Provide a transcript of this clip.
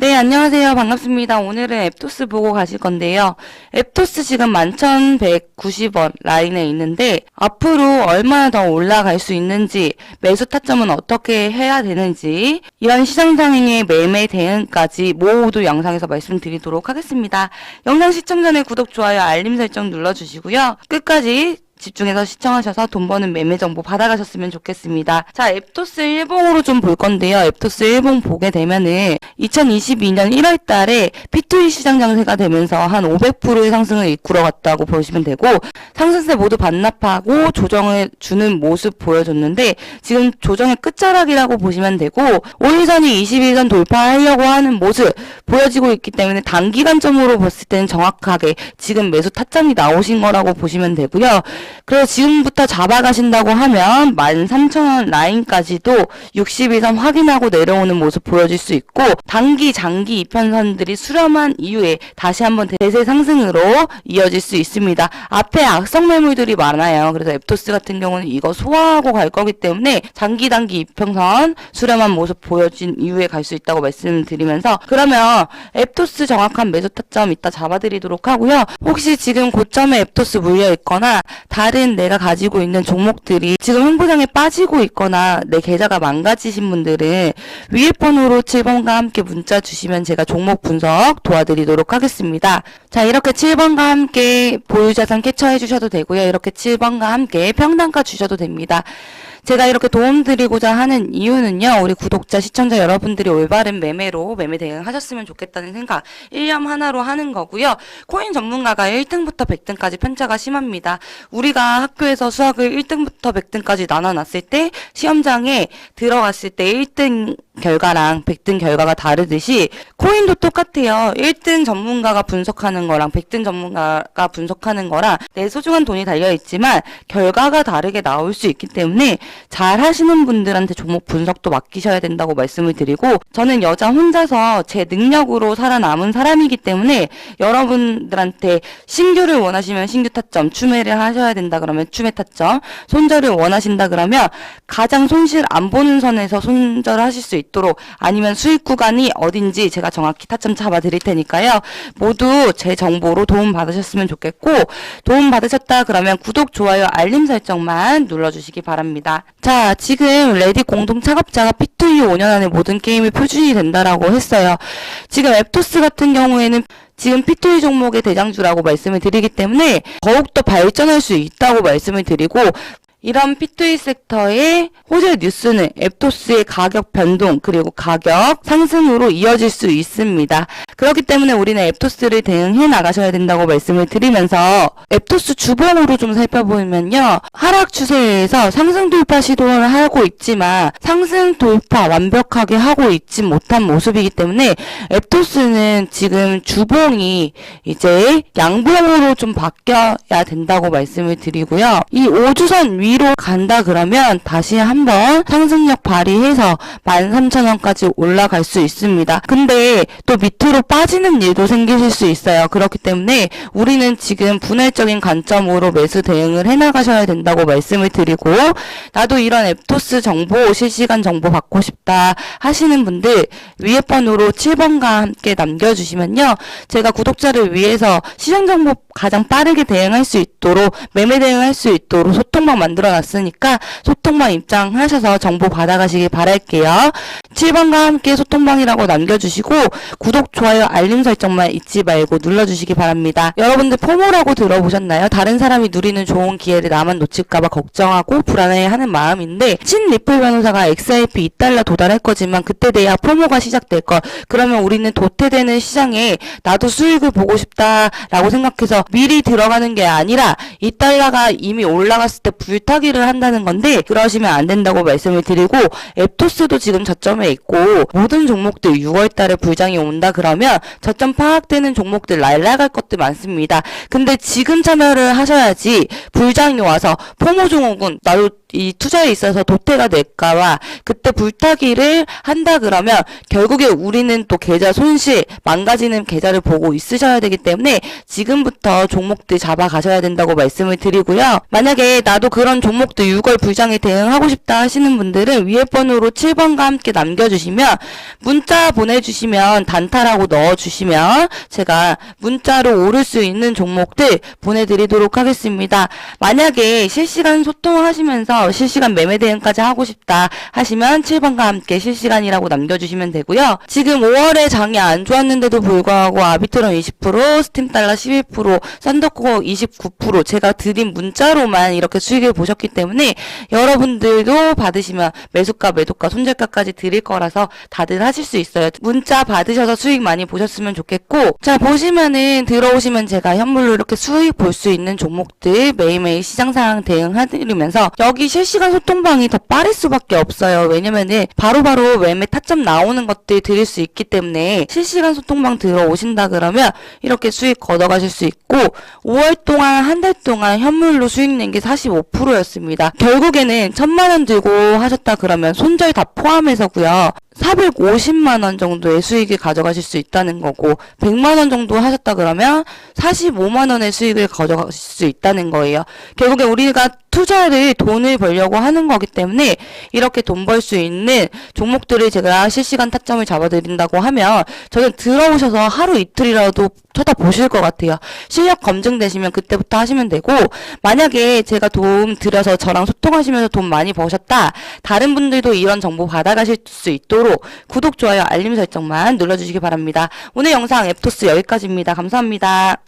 네, 안녕하세요. 반갑습니다. 오늘은 앱토스 보고 가실 건데요. 앱토스 지금 11,190원 라인에 있는데 앞으로 얼마나 더 올라갈 수 있는지 매수 타점은 어떻게 해야 되는지 이런 시장 상행의 매매 대응까지 모두 영상에서 말씀드리도록 하겠습니다. 영상 시청 전에 구독, 좋아요, 알림 설정 눌러주시고요. 끝까지 집중해서 시청하셔서 돈 버는 매매 정보 받아가셨으면 좋겠습니다. 자, 앱토스 일봉으로 좀 볼 건데요. 앱토스 일봉 보게 되면은 2022년 1월 달에 P2E 시장 장세가 되면서 한 500%의 상승을 이끌어갔다고 보시면 되고 상승세 모두 반납하고 조정을 주는 모습 보여줬는데 지금 조정의 끝자락이라고 보시면 되고 5일선이 21선 돌파하려고 하는 모습 보여지고 있기 때문에 단기간점으로 봤을 때는 정확하게 지금 매수 타점이 나오신 거라고 보시면 되고요. 그래서 지금부터 잡아가신다고 하면 13,000원 라인까지도 62선 확인하고 내려오는 모습 보여질 수 있고 단기 장기 이편선들이 수렴한 이후에 다시 한번 대세 상승으로 이어질 수 있습니다. 앞에 악성 매물들이 많아요. 그래서 앱토스 같은 경우는 이거 소화하고 갈 거기 때문에 장기 단기 이평선 수렴한 모습 보여진 이후에 갈 수 있다고 말씀드리면서 그러면 앱토스 정확한 매수 타점 이따 잡아드리도록 하고요. 혹시 지금 고점에 앱토스 물려 있거나 다른 내가 가지고 있는 종목들이 지금 흥부장에 빠지고 있거나 내 계좌가 망가지신 분들은 위에 번호로 7번과 함께 문자 주시면 제가 종목 분석 도와드리도록 하겠습니다. 자, 이렇게 7번과 함께 보유자산 캐처해 주셔도 되고요. 이렇게 7번과 함께 평단가 주셔도 됩니다. 제가 이렇게 도움드리고자 하는 이유는요, 우리 구독자, 시청자 여러분들이 올바른 매매로 매매 대응하셨으면 좋겠다는 생각, 일념 하나로 하는 거고요. 코인 전문가가 1등부터 100등까지 편차가 심합니다. 우리가 학교에서 수학을 1등부터 100등까지 나눠놨을 때, 시험장에 들어갔을 때 1등 결과랑 100등 결과가 다르듯이 코인도 똑같아요. 1등 전문가가 분석하는 거랑 100등 전문가가 분석하는 거랑 내 소중한 돈이 달려 있지만 결과가 다르게 나올 수 있기 때문에 잘 하시는 분들한테 종목 분석도 맡기셔야 된다고 말씀을 드리고 저는 여자 혼자서 제 능력으로 살아남은 사람이기 때문에 여러분들한테 신규를 원하시면 신규 타점, 추매를 하셔야 된다 그러면 추매 타점, 손절을 원하신다 그러면 가장 손실 안 보는 선에서 손절하실 수 있도록 아니면 수익 구간이 어딘지 제가 정확히 타점 잡아 드릴 테니까요. 모두 제 정보로 도움 받으셨으면 좋겠고 도움 받으셨다 그러면 구독, 좋아요, 알림 설정만 눌러 주시기 바랍니다. 자, 지금 레디 공동 창업자가 P2E 5년 안에 모든 게임이 표준이 된다라고 했어요. 지금 앱토스 같은 경우에는 지금 P2E 종목의 대장주라고 말씀을 드리기 때문에 더욱더 발전할 수 있다고 말씀을 드리고 이런 P2E 섹터의 호재 뉴스는 앱토스의 가격 변동 그리고 가격 상승으로 이어질 수 있습니다. 그렇기 때문에 우리는 앱토스를 대응해 나가셔야 된다고 말씀을 드리면서 앱토스 주봉으로 좀 살펴보면요. 하락 추세에서 상승 돌파 시도를 하고 있지만 상승 돌파 완벽하게 하고 있지 못한 모습이기 때문에 앱토스는 지금 주봉이 이제 양봉으로 좀 바뀌어야 된다고 말씀을 드리고요. 이 5주선 위로 간다 그러면 다시 한번 상승력 발휘해서 13,000원까지 올라갈 수 있습니다. 근데 또 밑으로 빠지는 일도 생기실 수 있어요. 그렇기 때문에 우리는 지금 분할적인 관점으로 매수 대응을 해나가셔야 된다고 말씀을 드리고 나도 이런 앱토스 정보 실시간 정보 받고 싶다 하시는 분들 위에 번호로 7번과 함께 남겨주시면요. 제가 구독자를 위해서 시장 정보 가장 빠르게 대응할 수 있도록 매매 대응할 수 있도록 소통망 만들어 놨으니까 소통망 입장하셔서 정보 받아가시길 바랄게요. 7번과 함께 소통방이라고 남겨주시고 구독, 좋아요, 알림 설정만 잊지 말고 눌러주시기 바랍니다. 여러분들 포모라고 들어보셨나요? 다른 사람이 누리는 좋은 기회를 나만 놓칠까봐 걱정하고 불안해하는 마음인데 친 리플 변호사가 XRP 2달러 도달할 거지만 그때 돼야 포모가 시작될 것. 그러면 우리는 도태되는 시장에 나도 수익을 보고 싶다라고 생각해서 미리 들어가는 게 아니라 2달러가 이미 올라갔을 때 불타 기를 한다는 건데 그러시면 안 된다고 말씀을 드리고 앱토스도 지금 저점에 있고 모든 종목들 6월 달에 불장이 온다 그러면 저점 파악되는 종목들 날라갈 것들 많습니다. 근데 지금 참여를 하셔야지 불장이 와서 포모 종목은 나도 이 투자에 있어서 도태가 될까봐 그때 불타기를 한다 그러면 결국에 우리는 또 계좌 손실 망가지는 계좌를 보고 있으셔야 되기 때문에 지금부터 종목들 잡아 가셔야 된다고 말씀을 드리고요. 만약에 나도 그런 이런 종목도 6월 불장에 대응하고 싶다 하시는 분들은 위에 번호로 7번과 함께 남겨주시면 문자 보내주시면 단타라고 넣어주시면 제가 문자로 오를 수 있는 종목들 보내드리도록 하겠습니다. 만약에 실시간 소통하시면서 실시간 매매 대응까지 하고 싶다 하시면 7번과 함께 실시간이라고 남겨주시면 되고요. 지금 5월에 장이 안 좋았는데도 불구하고 아비트론 20%, 스팀달러 11%, 썬더코 29% 제가 드린 문자로만 이렇게 수익을 보셨 기 때문에 여러분들도 받으시면 매수가, 매도가, 손절가까지 드릴 거라서 다들 하실 수 있어요. 문자 받으셔서 수익 많이 보셨으면 좋겠고 자 보시면은 들어오시면 제가 현물로 이렇게 수익 볼 수 있는 종목들 매일매일 시장 상황 대응해드리면서 여기 실시간 소통방이 더 빠를 수밖에 없어요. 왜냐면은 바로바로 매매 타점 나오는 것들 드릴 수 있기 때문에 실시간 소통방 들어오신다 그러면 이렇게 수익 걷어가실 수 있고 5월 동안 한 달 동안 현물로 수익 낸 게 45%였 습니다. 결국에는 천만 원 들고 하셨다 그러면 손절 다 포함해서고요. 450만 원 정도의 수익을 가져가실 수 있다는 거고 100만 원 정도 하셨다 그러면 45만 원의 수익을 가져가실 수 있다는 거예요. 결국에 우리가 투자를 돈을 벌려고 하는 거기 때문에 이렇게 돈 벌 수 있는 종목들을 제가 실시간 타점을 잡아드린다고 하면 저는 들어오셔서 하루 이틀이라도 쳐다보실 것 같아요. 실력 검증되시면 그때부터 하시면 되고 만약에 제가 도움 드려서 저랑 소통하시면서 돈 많이 버셨다. 다른 분들도 이런 정보 받아가실 수 있도록 구독, 좋아요, 알림 설정만 눌러주시기 바랍니다. 오늘 영상 앱토스 여기까지입니다. 감사합니다.